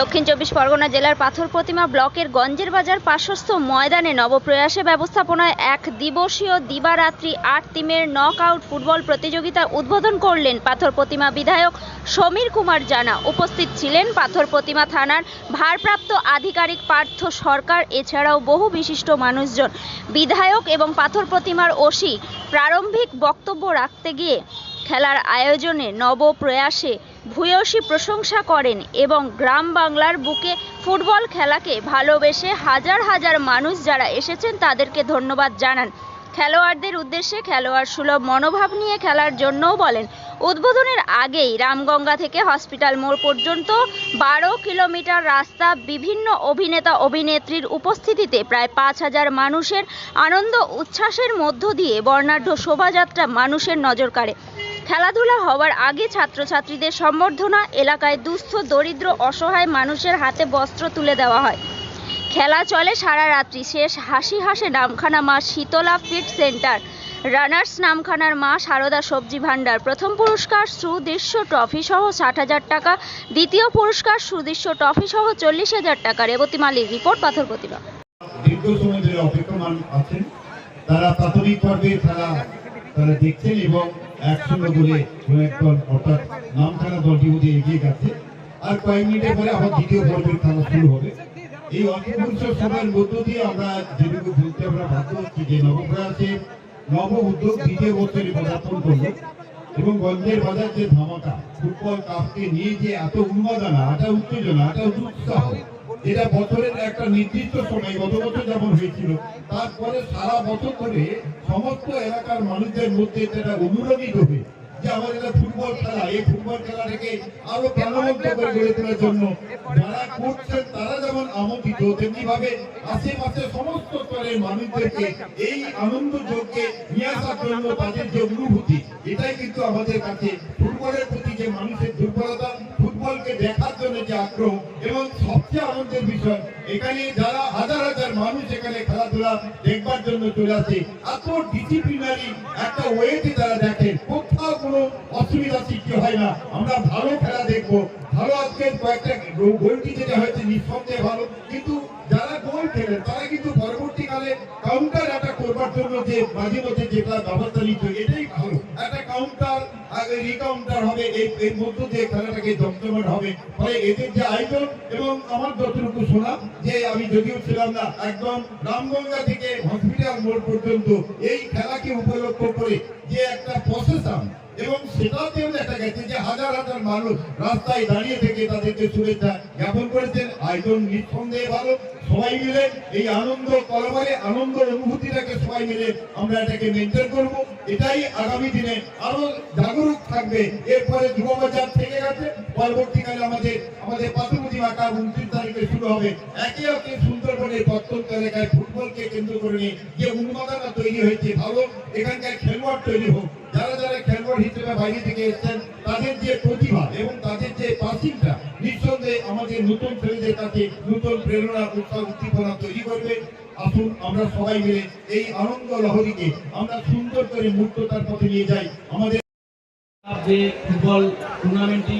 দক্ষিণ চব্বিশ পরগনা জেলার পাথর প্রতিমা ব্লকের গঞ্জের বাজার পার্শ্বস্থ ময়দানে নবপ্রয়াসে ব্যবস্থাপনায় এক দিবসীয় দিবারাত্রি আট টিমের নক আউট ফুটবল প্রতিযোগিতা উদ্বোধন করলেন পাথর প্রতিমা বিধায়ক সমীর কুমার জানা। উপস্থিত ছিলেন পাথর প্রতিমা থানার ভারপ্রাপ্ত আধিকারিক পার্থ সরকার, এছাড়াও বহু বিশিষ্ট মানুষজন। বিধায়ক এবং পাথর প্রতিমার ওসি প্রারম্ভিক বক্তব্য রাখতে গিয়ে খেলার আয়োজনে নবপ্রয়াসে ভূয়সী প্রশংসা করেন এবং গ্রাম বাংলার বুকে ফুটবল খেলাকে ভালোবেসে হাজার হাজার মানুষ যারা এসেছেন তাদেরকে ধন্যবাদ জানান। খেলোয়াড়দের উদ্দেশ্যে খেলোয়াড় সুলভ মনোভাব নিয়ে খেলার জন্যও বলেন, উদ্বোধনের আগেই রামগঙ্গা থেকে হসপিটাল মোড় পর্যন্ত বারো কিলোমিটার রাস্তা বিভিন্ন অভিনেতা অভিনেত্রীর উপস্থিতিতে প্রায় পাঁচ হাজার মানুষের আনন্দ উচ্ছ্বাসের মধ্য দিয়ে বর্ণাঢ্য শোভাযাত্রা মানুষের নজর কাড়ে। খেলাধুলা হওয়ার আগে ছাত্রছাত্রীদের সম্বর্ধনা, এলাকায় দুস্থ, দরিদ্র, অসহায় মানুষের হাতে বস্ত্র তুলে দেওয়া হয়। খেলা চলে সারা রাত্রি। শেষ হাসি হাসে নামখানা মা শীতলা ফিট সেন্টার। রানার্স নামখানার মা সারদা সবজি ভাণ্ডার। প্রথম পুরস্কার সুদৃশ্য ট্রফি সহ ষাট হাজার টাকা। দ্বিতীয় পুরস্কার সুদৃশ্য ট্রফি সহ চল্লিশ হাজার টাকা। রেবতী মালির রিপোর্ট, পাথর প্রতিভা দীর্ঘ সময় ধরে অপেক্ষমান আছেন। তারা প্রাথমিক পর্বে তারা তারা দেখছেন এবং একসঙ্গে বলে দল এগিয়ে গেছে। আর কয়েক মিনিটের পরে এই অল্পপুরুষ সময়ের মধ্য দিয়ে আমরা যে নব উদ্যোগ দ্বিতীয় বছরে এবং গঞ্জের বাজার যে ধামাকা ফুটবল কাপকে নিয়ে যে এত উন্মাদনা, এত উত্তেজনা, এত উৎসাহ এটা বছরের একটা নির্দিষ্ট সময়, গত বছর যেমন হয়েছিল, তারপরে সারা বছর ধরে সমস্ত এলাকার মানুষদের মধ্যে যেটা অনুরোধিত ভাবে আশেপাশে এই আনন্দ যোগকে নিয়ে অনুভূতি, এটাই কিন্তু আমাদের কাছে ফুটবলের প্রতি যে মানুষের দুর্বলতা, ফুটবলকে দেখার জন্য যে আগ্রহ এবং সবচেয়ে বিষয় এখানে যারা হাজার হাজার মানুষ এখানে খেলাধুলা দেখবার জন্য চলে আসে, এত ডিসিপ্লিনারি একটা ওয়েতে তারা দেখেন কোথাও কোনো অসুবিধা সৃষ্টি হয় না। আমরা ভালো খেলা দেখব। ভালো আজকে কয়েকটা গোলটি যেটা হয়েছে, নিঃসন্দেহে ভালো। কিন্তু যারা গোল খেলেন তারা কিন্তু পরবর্তীকালে কাউন্টার অ্যাটাক করবার জন্য যে মাঝে মধ্যে যেটা ব্যবস্থা নিত এটাই ভালো। একটা কাউন্টার রিকাউন্টার হবে, এই এর মধ্য দিয়ে খেলাটাকে জমজমাট হবে। ফলে এদের যে আয়োজন এবং আমার যতটুকু শোনা, যে আমি যদিও ছিলাম না, একদম রামগঙ্গা থেকে হসপিটাল মোড় পর্যন্ত এই খেলাকে উপলক্ষ করে যে একটা প্রসেশন এবং সেটাতেও দেখা গেছে যে হাজার হাজার মানুষ রাস্তায় দাঁড়িয়ে থেকে তাদেরকে শুভেচ্ছা জ্ঞাপন করেছেন। আয়োজন নিঃসন্দেহে ভালো। সবাই মিলে এই আনন্দ কলবারে, আনন্দ অনুভূতিটাকে সবাই মিলে আমরা এটাকে মেনটেন করব। এটাই আগামী দিনে আরও জাগরুক থাকবে। এরপরে যুববাজার থেকে গেছে। পরবর্তীকালে আমাদের আমাদের পাথরপুতি মাকা উনত্রিশ তারিখে শুরু হবে। একে একে সুন্দরবনের প্রত্যন্ত এলাকায় ফুটবলকে কেন্দ্র করে নিয়ে যে উন্মাদনা তৈরি হয়েছে ভালো, এখানকার খেলোয়াড় তৈরি হোক। যারা খেলোয়াড় হিসেবে বাইরে থেকে এসেছেন। তাদের যে প্রতিভা এবং তাদের যে পাসিংটা নিঃসন্দেহে আমাদের নতুন ছেলেদের কাছে নতুন প্রেরণা উৎসাহ উদ্দীপনা তৈরি করবে। আসুন আমরা সবাই মিলে এই আনন্দ লহরীকে আমরা সুন্দর করে মূর্ততার পথে নিয়ে যাই। আমাদের যে ফুটবল টুর্নামেন্টটি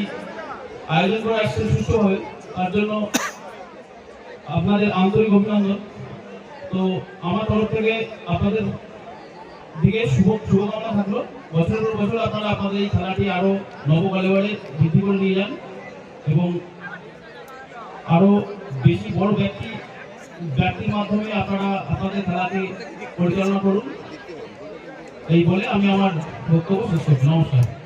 আয়োজন করা আসছে সুস্থভাবে তার জন্য আপনাদের আন্তরিক অভিনন্দন। তো আমার তরফ থেকে আপনাদের দিকে শুভ শুভকামনা থাকল। বছরের বছর আপনারা আপনাদের এই খেলাটি আরও নবকালেবারে বৃদ্ধি করে নিয়ে যান এবং আরও বেশি বড় ব্যক্তি ব্যক্তির মাধ্যমে আপনারা আপনাদের খেলাটি পরিচালনা করুন। এই বলে আমি আমার বক্তব্য শেষ করছি। নমস্কার।